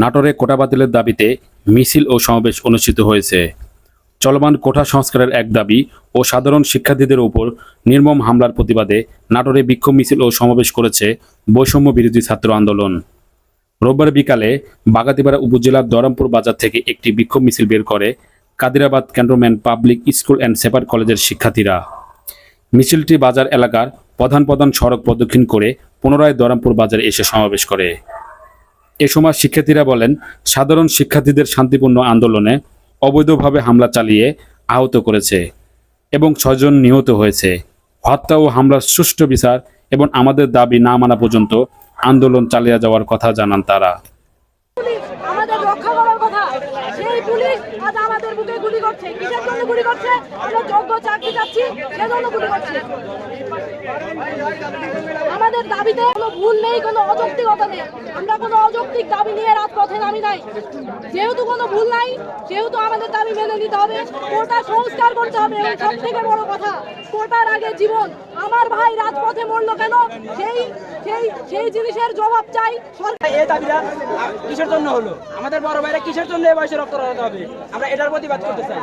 নাটোরে কোটা বাতিলের দাবিতে মিছিল ও সমাবেশ অনুষ্ঠিত হয়েছে। চলমান কোঠা সংস্কারের এক দাবি ও সাধারণ শিক্ষার্থীদের উপর নির্মম হামলার প্রতিবাদে নাটোরে বিক্ষোভ মিছিল ও সমাবেশ করেছে বৈষম্য বিরোধী ছাত্র আন্দোলন। রোববার বিকালে বাগাতিপাড়া উপজেলার দরমপুর বাজার থেকে একটি বিক্ষোভ মিছিল বের করে Kadirabad cantonment public school and সেপার কলেজের শিক্ষার্থীরা। মিছিলটি বাজার এলাকার প্রধান প্রধান সড়ক প্রদক্ষিণ করে পুনরায় দরমপুর বাজারে এসে সমাবেশ করে। এ সময় শিক্ষার্থীরা বলেন, সাধারণ শিক্ষার্থীদের শান্তিপূর্ণ আন্দোলনে অবৈধভাবে হামলা চালিয়ে আহত করেছে এবং ছয়জন নিহত হয়েছে। হত্যা ও হামলার সুষ্ঠু বিচার এবং আমাদের দাবি না মানা পর্যন্ত আন্দোলন চালিয়ে যাওয়ার কথা জানান তারা। আমাদের দাবিতে কোনো ভুল নেই কোনো অযৌক্তিকতা নেই। আমরা কোনো অযৌক্তিক দাবি নিয়ে রাজপথে নামি নাই। যেহেতু কোনো ভুল নাই সেহেতু আমাদের দাবি মেনে নিতে হবে। কোটা সংস্কার করতে হবে এবং সব থেকে বড় কথা। কোটার আগে জীবন। আমার ভাই রাজপথে মরলো কেন? সেই সেই সেই জিনিসের জবাব চাই। এই দাবিটা কিসের জন্য হলো? আমাদের বড় ভাইরা কিসের জন্য এই বয়সে রক্ত রাখতে হবে? আমরা এটার প্রতিবাদ করতে চাই।